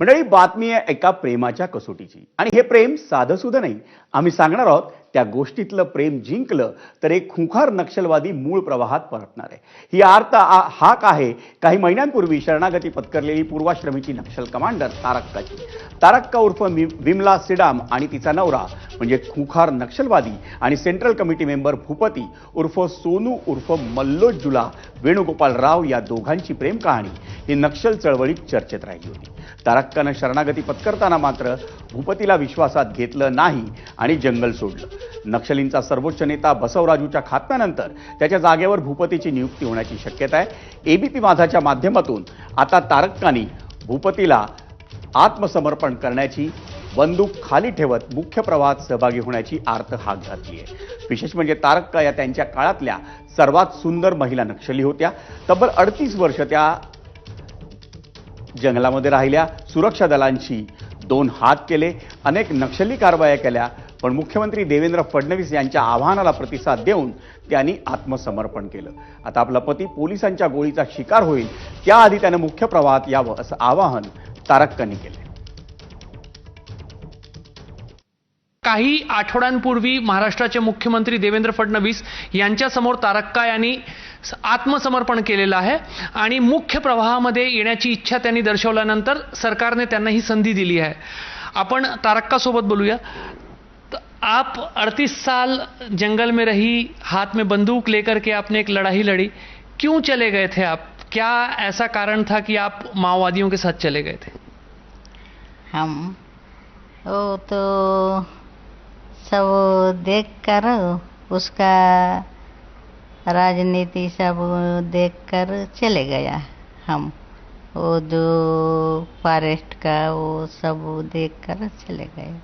मंडळी बातमी आहे एका प्रेमाच्या कसोटीची. आणि हे प्रेम साधं सुद्धा नाही. आम्ही सांगणार आहोत त्या गोष्टीतलं प्रेम जिंकलं तर एक खुंखार नक्षलवादी मूळ प्रवाहात परतणार आहे. ही आर्त हाक आहे. काही महिन्यांपूर्वी शरणागती पत्करलेली पूर्वाश्रमीची नक्षल कमांडर तारक्काची तारक्का उर्फ विमला सिडाम आणि तिचा नवरा म्हणजे खुंखार नक्षलवादी आणि सेंट्रल कमिटी मेंबर भूपती उर्फ सोनू उर्फ मल्लोजुला वेणुगोपाल राव या दोघांची प्रेम कहाणी. ही नक्षल चळवळीत चर्चेत राहिली होती. तारक्कानं शरणागती पत्करताना मात्र भूपतीला विश्वासात घेतलं नाही आणि जंगल सोडलं. नक्षलींचा सर्वोच्च नेता बसवराजूच्या खात्म्यानंतर त्याच्या जागेवर भूपतीची नियुक्ती होण्याची शक्यता आहे. एबीपी माझाच्या माध्यमातून आता तारक्कानी भूपतीला आत्मसमर्पण करण्याची बंदूक खाली ठेवत मुख्य प्रवाहात सहभागी होण्याची आर्त हाक घातली आहे. विशेष म्हणजे तारक्का या त्यांच्या काळातल्या सर्वात सुंदर महिला नक्षली होत्या. तब्बल अडतीस वर्ष त्या जंगलामध्ये राहिल्या सुरक्षा दलांशी. दोन हात केले अनेक नक्षली कारवाया केल्या पण मुख्यमंत्री देवेंद्र फडणवीस यांच्या आव्हानाला प्रतिसाद देऊन त्यांनी आत्मसमर्पण केलं. आता आपला पती पोलिसांच्या गोळीचा शिकार होईल. त्याआधी त्यानं मुख्य प्रवाहात यावं असं आवाहन तारक्कांनी केलं काही आठवड्यांपूर्वी महाराष्ट्राचे मुख्यमंत्री देवेंद्र फडणवीस यांच्यासमोर तारक्का यांनी आत्मसमर्पण केलेलं आहे आणि मुख्य प्रवाहामध्ये येण्याची इच्छा त्यांनी दर्शवल्यानंतर सरकारने त्यांना ही संधी दिली आहे. आपण तारक्कासोबत बोलूया. आप 38 साल जंगल में रही हाथ में बंदूक लेकर के आपने एक लड़ाई लड़ी. क्यों चले गए थे आप? क्या ऐसा कारण था कि आप माओवादियों के साथ चले गए थे? हम वो तो सब देख कर उसका राजनीति सब देख कर चले गया हम। वो जो फॉरेस्ट का वो सब देख कर चले गए।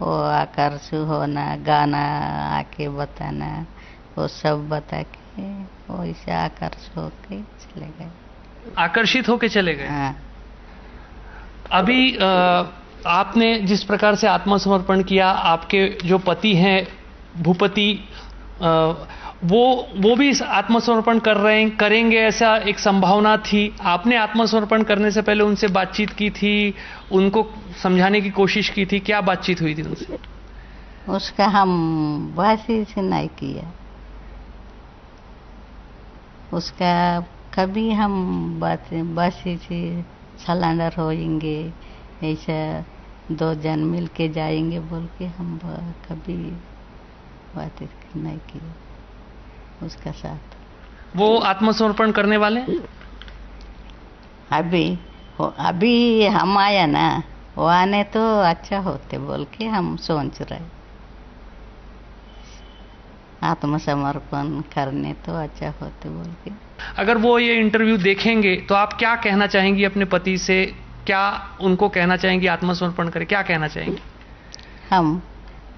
वो आकर आकर्षु होना गाना आके बताना वो सब बता के वैसे आकर्ष होके चले गए। आकर्षित होके चले गए? हाँ। अभी अ, आपने जिस प्रकार से आत्मसमर्पण किया, आपके जो पति हैं, भूपति वो वो भी इस आत्मसमर्पण कर रहे हैं, करेंगे ऐसा एक संभावना थी। आपने आत्मसमर्पण करने से पहले उनसे बातचीत की थी, उनको समझाने की कोशिश की थी, क्या बातचीत हुई थी उनसे? उसका हम से नहीं किया। उसका कभी हम बात से सलेंडर होएँगे। ऐसा दो जन मिल के जाएँगे बोल के हम कभी बात नहीं की। उसका साथ। वो आत्मसमर्पण करने वाले? अभी अभी हम आया ना वो आने तो अच्छा होते बोल के हम सोच रहे। आत्मसमर्पण करने तो अच्छा होते बोल के। अगर वो ये इंटरव्यू देखेंगे तो आप क्या कहना चाहेंगी अपने पति से? क्या उनको कहना चाहेंगे, आत्मसमर्पण करें? क्या कहना चाहेंगी? हम,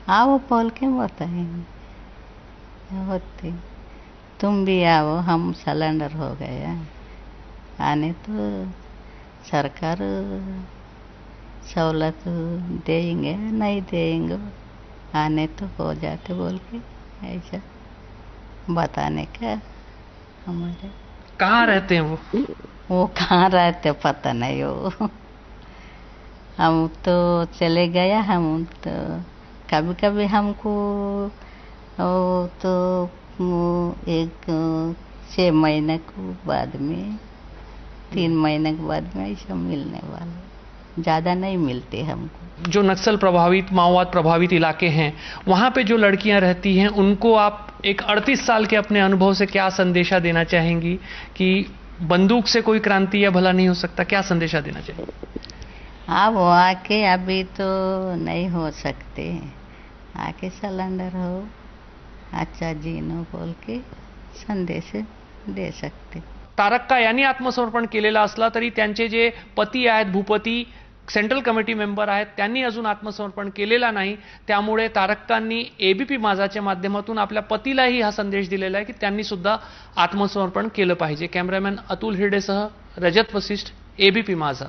आओ बोल के बताएँगे। होते। तुम भी आओ, हम सिलेंडर हो गए आने तो सरकार सहूलत देंगे, नहीं देंगे? आने तो हो जाते बोल के, ऐसा। बताने का हमारे कहाँ रहते हैं वो? वो कहाँ रहते पता नहीं वो। हम तो चले गया हम तो कभी कभी हमको वो तो एक छः महीने के बाद में तीन महीने के बाद में ऐसा मिलने वाला। ज़्यादा नहीं मिलते हमको। जो नक्सल प्रभावित माओवाद प्रभावित इलाके हैं वहाँ पे जो लड़कियाँ रहती हैं उनको आप एक 38 साल के अपने अनुभव से क्या संदेशा देना चाहेंगी कि बंदूक से कोई क्रांति या भला नहीं हो सकता क्या संदेशा देना चाहेंगे? अब वो आके अभी तो नहीं हो सकते। आके सिलेंडर हो अच्छा जीनो बोल के संदेश दे सकते। तारक्का यांनी आत्मसमर्पण केलेलं असला तरी त्यांचे जे पती आहेत भूपती सेंट्रल कमिटी मेंबर आहेत त्यांनी अजून आत्मसमर्पण केलेला नाही. त्यामुळे तारक्कांनी एबीपी माझाच्या माध्यमातून आपल्या पतीलाही हा संदेश दिलेला आहे की त्यांनी सुद्धा आत्मसमर्पण केलं पाहिजे. कॅमेरामॅन अतुल हिरडेसह रजत वसिष्ठ एबीपी माझा.